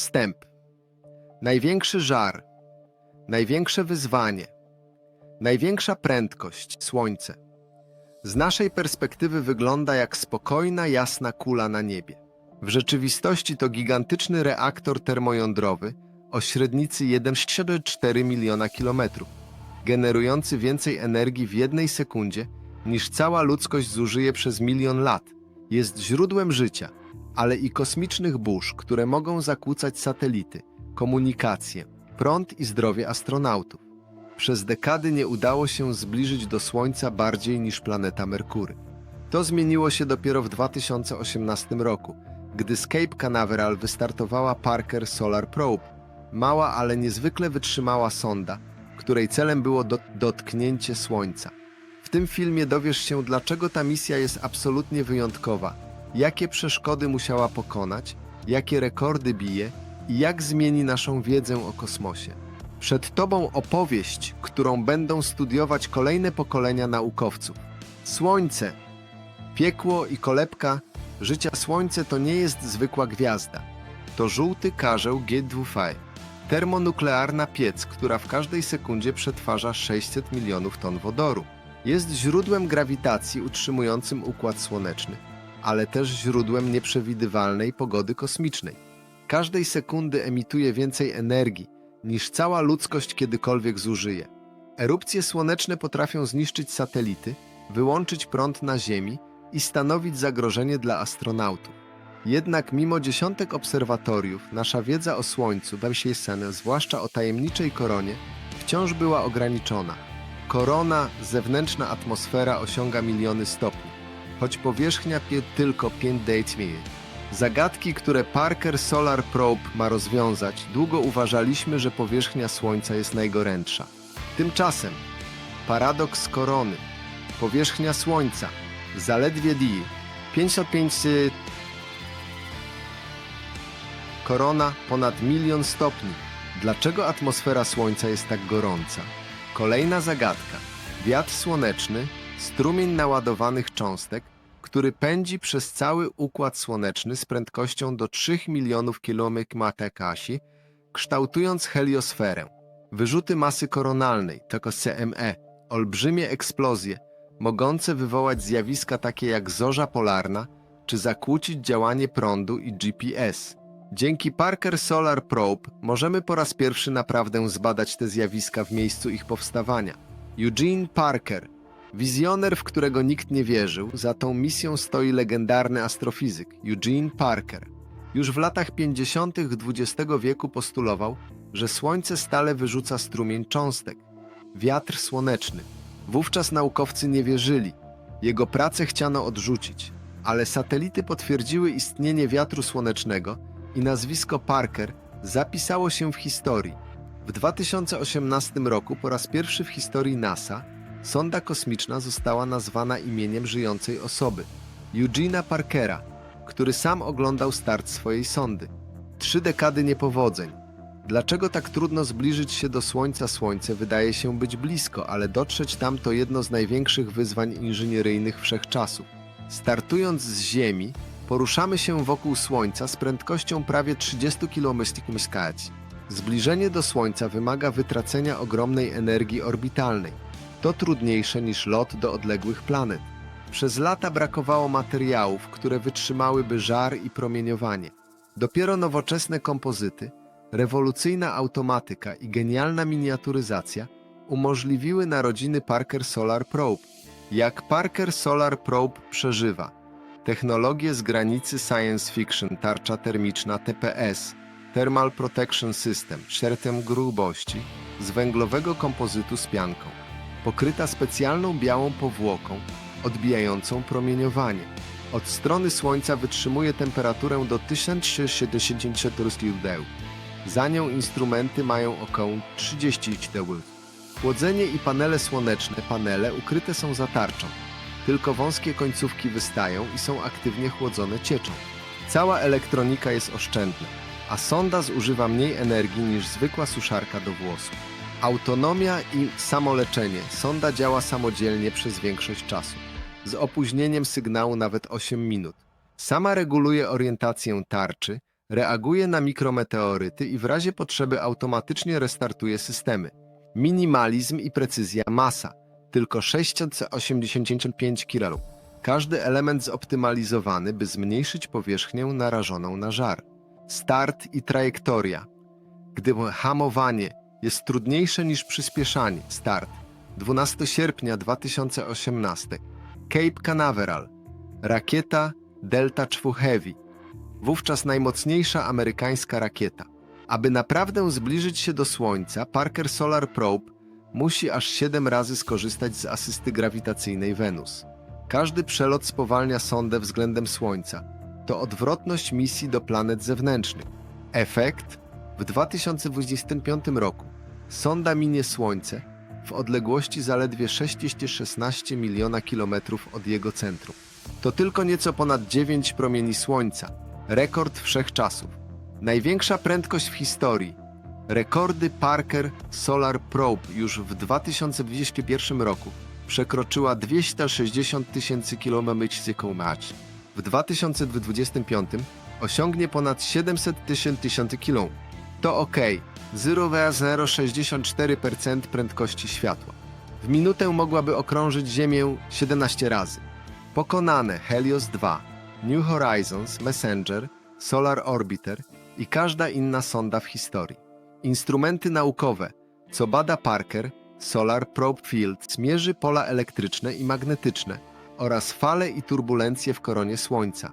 Wstęp. Największy żar, największe wyzwanie, największa prędkość Słońce. Z naszej perspektywy wygląda jak spokojna, jasna kula na niebie. W rzeczywistości to gigantyczny reaktor termojądrowy o średnicy 1,4 miliona kilometrów, generujący więcej energii w jednej sekundzie niż cała ludzkość zużyje przez milion lat. Jest źródłem życia, ale i kosmicznych burz, które mogą zakłócać satelity, komunikację, prąd i zdrowie astronautów. Przez dekady nie udało się zbliżyć do Słońca bardziej niż planeta Merkury. To zmieniło się dopiero w 2018 roku, gdy z Cape Canaveral wystartowała Parker Solar Probe, mała, ale niezwykle wytrzymała sonda, której celem było dot- dotknięcie Słońca. W tym filmie dowiesz się, dlaczego ta misja jest absolutnie wyjątkowa, jakie przeszkody musiała pokonać, jakie rekordy bije i jak zmieni naszą wiedzę o kosmosie. Przed Tobą opowieść, którą będą studiować kolejne pokolenia naukowców. Słońce, piekło i kolebka życia Słońce to nie jest zwykła gwiazda. To żółty karzeł G2 termonuklearna piec, która w każdej sekundzie przetwarza 600 milionów ton wodoru. Jest źródłem grawitacji utrzymującym układ słoneczny, ale też źródłem nieprzewidywalnej pogody kosmicznej. Każdej sekundy emituje więcej energii niż cała ludzkość kiedykolwiek zużyje. Erupcje słoneczne potrafią zniszczyć satelity, wyłączyć prąd na Ziemi i stanowić zagrożenie dla astronautów. Jednak mimo dziesiątek obserwatoriów, nasza wiedza o Słońcu, Bemsiejsen, zwłaszcza o tajemniczej koronie, wciąż była ograniczona. Korona, zewnętrzna atmosfera osiąga miliony stopni, choć powierzchnia tylko 5 mil. Zagadki, które Parker Solar Probe ma rozwiązać, długo uważaliśmy, że powierzchnia Słońca jest najgorętsza. Tymczasem paradoks korony, powierzchnia Słońca, zaledwie D, 55 Korona ponad milion stopni. Dlaczego atmosfera Słońca jest tak gorąca? Kolejna zagadka. Wiatr słoneczny, strumień naładowanych cząstek, który pędzi przez cały układ słoneczny z prędkością do 3 milionów km/h, kształtując heliosferę. Wyrzuty masy koronalnej, tylko CME, olbrzymie eksplozje, mogące wywołać zjawiska takie jak zorza polarna, czy zakłócić działanie prądu i GPS. Dzięki Parker Solar Probe możemy po raz pierwszy naprawdę zbadać te zjawiska w miejscu ich powstawania. Eugene Parker, wizjoner, w którego nikt nie wierzył, za tą misją stoi legendarny astrofizyk Eugene Parker. Już w latach 50. XX wieku postulował, że Słońce stale wyrzuca strumień cząstek, wiatr słoneczny. Wówczas naukowcy nie wierzyli. Jego pracę chciano odrzucić, ale satelity potwierdziły istnienie wiatru słonecznego i nazwisko Parker zapisało się w historii. W 2018 roku po raz pierwszy w historii NASA sonda kosmiczna została nazwana imieniem żyjącej osoby Eugena Parkera, który sam oglądał start swojej sondy. Trzy dekady niepowodzeń. Dlaczego tak trudno zbliżyć się do Słońca? Słońce wydaje się być blisko, ale dotrzeć tam to jedno z największych wyzwań inżynieryjnych wszechczasów. Startując z Ziemi, poruszamy się wokół Słońca z prędkością prawie 30 km. Zbliżenie do Słońca wymaga wytracenia ogromnej energii orbitalnej. To trudniejsze niż lot do odległych planet. Przez lata brakowało materiałów, które wytrzymałyby żar i promieniowanie. Dopiero nowoczesne kompozyty, rewolucyjna automatyka i genialna miniaturyzacja umożliwiły narodziny Parker Solar Probe. Jak Parker Solar Probe przeżywa? Technologie z granicy science fiction, tarcza termiczna TPS, Thermal Protection System, szertem grubości, z węglowego kompozytu z pianką, pokryta specjalną białą powłoką, odbijającą promieniowanie. Od strony Słońca wytrzymuje temperaturę do 1060 stopni. Za nią instrumenty mają około 30 stopni. Chłodzenie i panele słoneczne, panele ukryte są za tarczą. Tylko wąskie końcówki wystają i są aktywnie chłodzone cieczą. Cała elektronika jest oszczędna, a sonda zużywa mniej energii niż zwykła suszarka do włosów. Autonomia i samoleczenie. Sonda działa samodzielnie przez większość czasu. Z opóźnieniem sygnału nawet 8 minut. Sama reguluje orientację tarczy, Reaguje na mikrometeoryty i w razie potrzeby automatycznie restartuje systemy. Minimalizm i precyzja masa. Tylko 685 kg. Każdy element zoptymalizowany, by zmniejszyć powierzchnię narażoną na żar. Start i trajektoria. Gdy hamowanie jest trudniejsze niż przyspieszanie, start. 12 sierpnia 2018. Cape Canaveral. Rakieta Delta IV Heavy. Wówczas najmocniejsza amerykańska rakieta. Aby naprawdę zbliżyć się do Słońca, Parker Solar Probe musi aż 7 razy skorzystać z asysty grawitacyjnej Wenus. Każdy przelot spowalnia sondę względem Słońca. To odwrotność misji do planet zewnętrznych. Efekt? W 2025 roku sonda minie Słońce w odległości zaledwie 616 miliona kilometrów od jego centrum. To tylko nieco ponad 9 promieni Słońca. Rekord wszechczasów. Największa prędkość w historii. Rekordy Parker Solar Probe już w 2021 roku przekroczyła 260 tysięcy kilometrów W 2025 osiągnie ponad 700 tysięcy km. To ok, 0,064% prędkości światła. W minutę mogłaby okrążyć Ziemię 17 razy. Pokonane Helios 2, New Horizons, Messenger, Solar Orbiter i każda inna sonda w historii. Instrumenty naukowe, co bada Parker, Solar Probe Field mierzy pola elektryczne i magnetyczne oraz fale i turbulencje w koronie Słońca.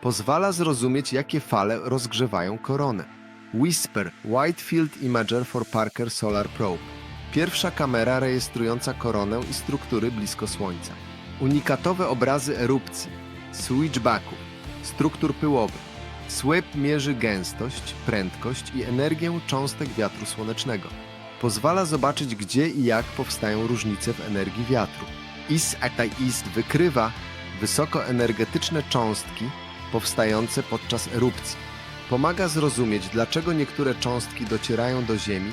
Pozwala zrozumieć, jakie fale rozgrzewają koronę. Whisper Wide Field Imager for Parker Solar Probe. Pierwsza kamera rejestrująca koronę i struktury blisko Słońca. Unikatowe obrazy erupcji, switchbacków, struktur pyłowych. SWEP mierzy gęstość, prędkość i energię cząstek wiatru słonecznego. Pozwala zobaczyć, gdzie i jak powstają różnice w energii wiatru. IS Ist wykrywa wysokoenergetyczne cząstki powstające podczas erupcji. Pomaga zrozumieć, dlaczego niektóre cząstki docierają do Ziemi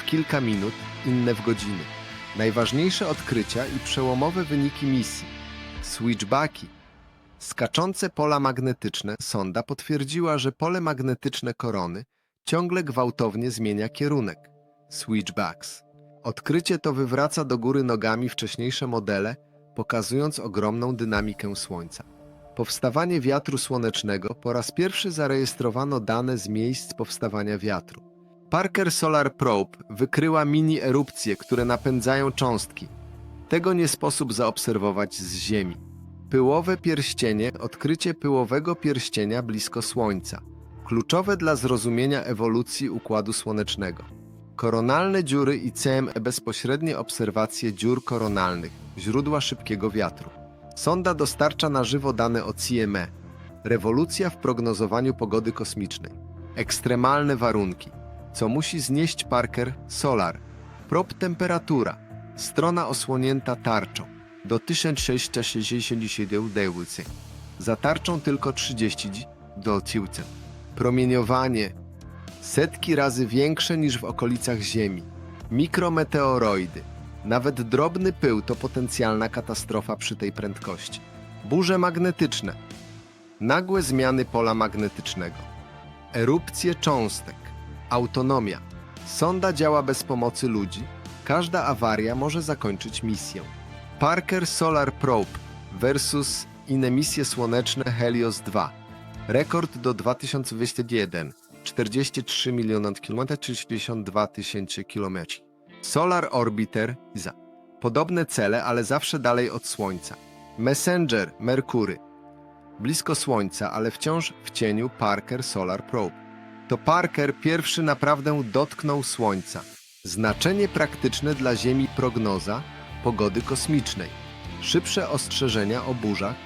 w kilka minut, inne w godziny. Najważniejsze odkrycia i przełomowe wyniki misji. Switchbacki. Skaczące pola magnetyczne sonda potwierdziła, że pole magnetyczne korony ciągle gwałtownie zmienia kierunek. Switchbacks. Odkrycie to wywraca do góry nogami wcześniejsze modele, pokazując ogromną dynamikę Słońca. Powstawanie wiatru słonecznego po raz pierwszy zarejestrowano dane z miejsc powstawania wiatru. Parker Solar Probe wykryła mini-erupcje, które napędzają cząstki. Tego nie sposób zaobserwować z Ziemi. Pyłowe pierścienie odkrycie pyłowego pierścienia blisko Słońca. Kluczowe dla zrozumienia ewolucji Układu Słonecznego. Koronalne dziury i CME bezpośrednie obserwacje dziur koronalnych, źródła szybkiego wiatru. Sonda dostarcza na żywo dane o CME. Rewolucja w prognozowaniu pogody kosmicznej. Ekstremalne warunki. Co musi znieść Parker Solar. Prop temperatura. Strona osłonięta tarczą. Do 1667 dewcy. Za tarczą tylko 30 do ciłce. Promieniowanie. Setki razy większe niż w okolicach Ziemi. Mikrometeoroidy. Nawet drobny pył to potencjalna katastrofa przy tej prędkości. Burze magnetyczne. Nagłe zmiany pola magnetycznego. Erupcje cząstek. Autonomia. Sonda działa bez pomocy ludzi. Każda awaria może zakończyć misję. Parker Solar Probe versus inne misje słoneczne Helios 2. Rekord do 2021. 43 miliony km, 32 tysięcy kilometrów. Solar Orbiter za podobne cele, ale zawsze dalej od Słońca. Messenger Merkury blisko Słońca, ale wciąż w cieniu Parker Solar Probe. To Parker pierwszy naprawdę dotknął Słońca. Znaczenie praktyczne dla Ziemi prognoza pogody kosmicznej, szybsze ostrzeżenia o burzach,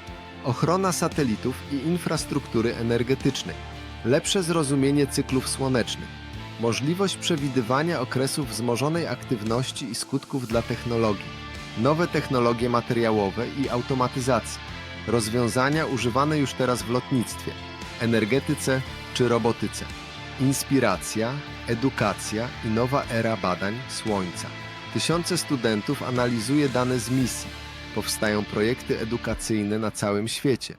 ochrona satelitów i infrastruktury energetycznej, lepsze zrozumienie cyklów słonecznych, możliwość przewidywania okresów wzmożonej aktywności i skutków dla technologii, nowe technologie materiałowe i automatyzacji, rozwiązania używane już teraz w lotnictwie, energetyce czy robotyce, inspiracja, edukacja i nowa era badań Słońca. Tysiące studentów analizuje dane z misji, powstają projekty edukacyjne na całym świecie.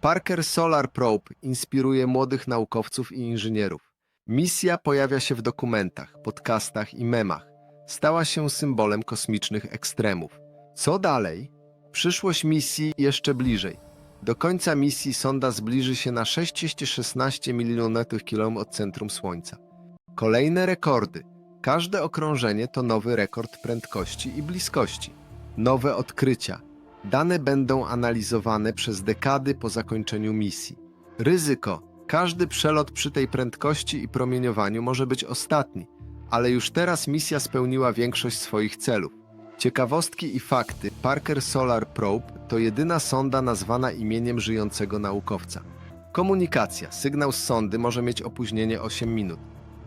Parker Solar Probe inspiruje młodych naukowców i inżynierów. Misja pojawia się w dokumentach, podcastach i memach. Stała się symbolem kosmicznych ekstremów. Co dalej? Przyszłość misji jeszcze bliżej. Do końca misji sonda zbliży się na 616 milionów km od centrum Słońca. Kolejne rekordy. Każde okrążenie to nowy rekord prędkości i bliskości. Nowe odkrycia. Dane będą analizowane przez dekady po zakończeniu misji. Ryzyko. Każdy przelot przy tej prędkości i promieniowaniu może być ostatni, ale już teraz misja spełniła większość swoich celów. Ciekawostki i fakty. Parker Solar Probe to jedyna sonda nazwana imieniem żyjącego naukowca. Komunikacja. Sygnał z sondy może mieć opóźnienie 8 minut.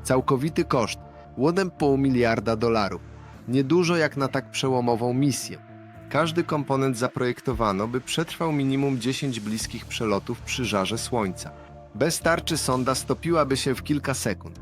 Całkowity koszt 1,5 miliarda dolarów. Niedużo jak na tak przełomową misję. Każdy komponent zaprojektowano, by przetrwał minimum 10 bliskich przelotów przy żarze Słońca. Bez tarczy sonda stopiłaby się w kilka sekund.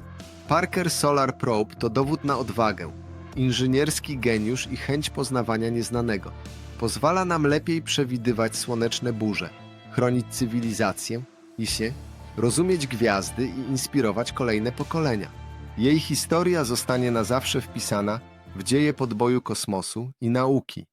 Parker Solar Probe to dowód na odwagę, inżynierski geniusz i chęć poznawania nieznanego. Pozwala nam lepiej przewidywać słoneczne burze, chronić cywilizację i się, rozumieć gwiazdy i inspirować kolejne pokolenia. Jej historia zostanie na zawsze wpisana w dzieje podboju kosmosu i nauki.